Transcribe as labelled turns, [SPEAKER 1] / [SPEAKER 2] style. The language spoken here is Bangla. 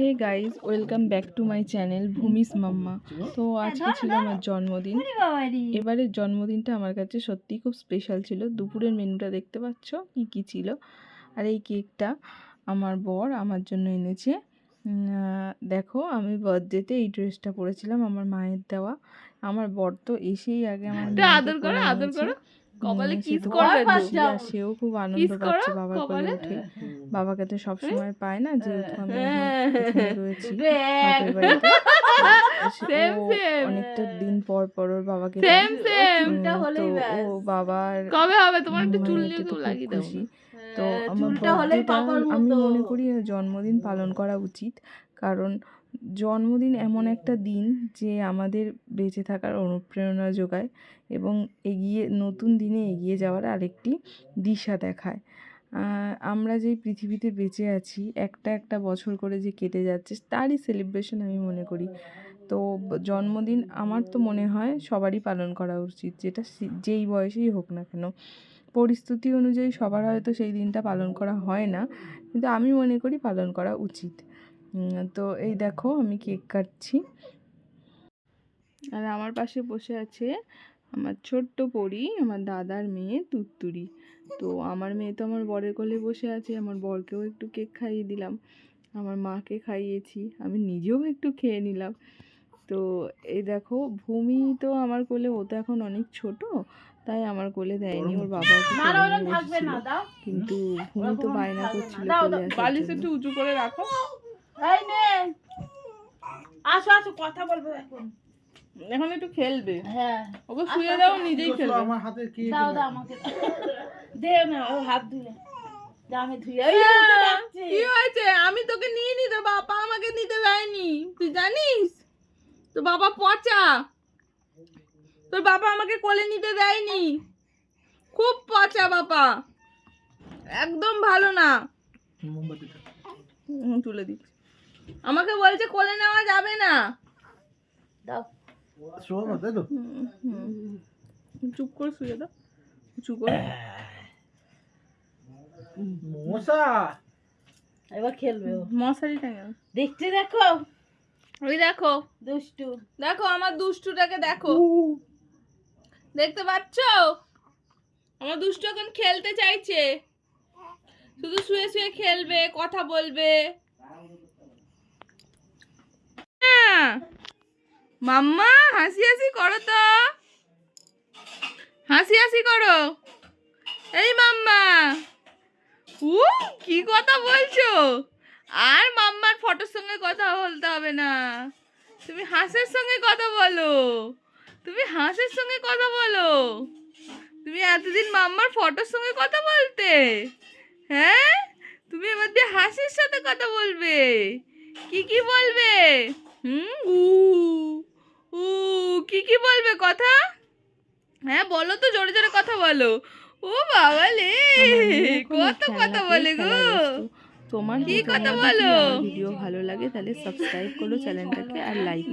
[SPEAKER 1] Hey guys welcome back to my channel Bhumi's mamma তো আজকে ছিল আমার জন্মদিন। এবারের জন্মদিনটা আমার কাছে সত্যি খুব স্পেশাল ছিল। দুপুরের মেনুটা দেখতে পাচ্ছ কী কী ছিল। আর এই কেকটা আমার বর আমার জন্য এনেছে। দেখো আমি বার্থডেতে এই ড্রেসটা পরেছিলাম আমার মায়ের দেওয়া। আমার বর তো এসেই আগে আমার
[SPEAKER 2] আদর করো, আদর। করো। কপালে
[SPEAKER 1] কিস
[SPEAKER 2] করবে
[SPEAKER 1] আর সেও খুব আনন্দ পাচ্ছে বাবার কোলে উঠে বাবাকে তো সবসময় পায় না যেহেতু আমি
[SPEAKER 2] হ্যাঁ।
[SPEAKER 1] রয়েছি
[SPEAKER 2] দেখ।
[SPEAKER 1] বাপের বাড়িতে সে-
[SPEAKER 2] Same,
[SPEAKER 1] ও
[SPEAKER 2] same.
[SPEAKER 1] অনেকটা দিন পর পর ওর বাবাকে
[SPEAKER 2] সেম সেম
[SPEAKER 1] উম,
[SPEAKER 3] হলেই ব্যাস।
[SPEAKER 1] ও বাবার
[SPEAKER 2] কবে হবে তোমার একটু
[SPEAKER 1] মানে
[SPEAKER 2] চুল নিয়ে
[SPEAKER 1] তো
[SPEAKER 2] লাগিয়ে
[SPEAKER 1] খুশি। তো
[SPEAKER 3] হ্যাঁ,
[SPEAKER 1] আমার আমি মনে করি জন্মদিন পালন করা উচিত কারণ জন্মদিন এমন একটা দিন যে আমাদের বেঁচে থাকার অনুপ্রেরণা যোগায় এবং এগিয়ে নতুন দিনে এগিয়ে যাওয়ার আরেকটি দিশা দেখায় আমরা যেই পৃথিবীতে বেঁচে আছি, একটা একটা বছর করে যে কেটে যাচ্ছে, তারই সেলিব্রেশন আমি মনে করি। তো জন্মদিন আমার তো মনে হয় সবারই পালন করা উচিত, যেটা যেই বয়সেই হোক না কেন। পরিস্থিতি অনুযায়ী সবার হয়তো সেই দিনটা পালন করা হয় না, কিন্তু আমি মনে করি পালন করা উচিত। তো এই দেখো আমি কেক কাটছি। আর আমার পাশে বসে আছে আমার ছোট্ট পরি আমার দাদার মেয়ে তুত্তুরি। তো আমার মেয়ে তো আমার বরের কোলে বসে আছে আমার বরকেও একটু কেক খাইয়ে দিলাম। আমার মাকে খাইয়েছি আমি নিজেও একটু খেয়ে নিলাম। তো এই দেখো ভূমি তো আমার কোলে ও তো এখন অনেক ছোট তাই আমার কোলে দেয়নি ওর বাবা। কিন্তু ভূমি তো বায়না। করছিল
[SPEAKER 2] বালিশ একটু উঁচু করে রাখো।
[SPEAKER 3] আসো আসো কথা বলব এখন।
[SPEAKER 2] এখন একটু খেলবে।
[SPEAKER 3] হ্যাঁ।
[SPEAKER 2] ওকে শুয়ে দাও নিজেই খেলবে।
[SPEAKER 4] আমার হাতে কি
[SPEAKER 3] দাও দাও আমাকে। দে না ও হাত ধুলে আমি ধুয়ে। এই যে ওকে ডাকছে।
[SPEAKER 2] কি হয়েছে? আমি তোকে নিয়ে নিতে বাবা আমাকে নিতে দেয়নি তুই জানিস? তোর বাবা পচা। তোর বাবা আমাকে কোলে নিতে দেয়নি। খুব পচা বাবা। একদম ভালো না। তুলে দিচ্ছি। আমাকে বলছে কোলে নেওয়া যাবে না।
[SPEAKER 3] দাও।
[SPEAKER 4] শো তাই তো
[SPEAKER 2] হুম, হুম। চুপ করে শুয়ে দাও চুপ করে
[SPEAKER 4] মশা
[SPEAKER 3] এবার খেলবে
[SPEAKER 2] মশারি টাঙা
[SPEAKER 3] দেখতে দেখো
[SPEAKER 2] ওই দেখো
[SPEAKER 3] দুষ্টু
[SPEAKER 2] দেখো আমার দুষ্টুটাকে দেখো দেখতে পাচ্ছ? আমার দুষ্টু এখন খেলতে চাইছে। শুধু শুয়ে শুয়ে খেলবে কথা বলবে হ্যাঁ। মাম্মা, হাসি হাসি করো তো। হাসি হাসি করো। এই মাম্মা। উ কি কথা বলছো? আর মাম্মার ফটোর সঙ্গে কথা বলতে হবে না। তুমি হাঁসের সঙ্গে কথা বলো। তুমি হাঁসের সঙ্গে কথা বলো। তুমি এতদিন মাম্মার ফটোর সঙ্গে কথা বলতে। হ্যাঁ? তুমি এবার দিয়ে হাঁসের সাথে কথা বলবে। কি কি বলবে? হুম উ উ কি কি বলবে কথা? হ্যাঁ বলো তো জোরে জোরে কথা বলো। ও বাবা লে কত কথা বলে গো।
[SPEAKER 1] তোমার
[SPEAKER 2] কি কথা?
[SPEAKER 1] বলো? ভিডিও ভালো লাগে তাহলে সাবস্ক্রাইব করো চ্যানেলটাকে আর লাইক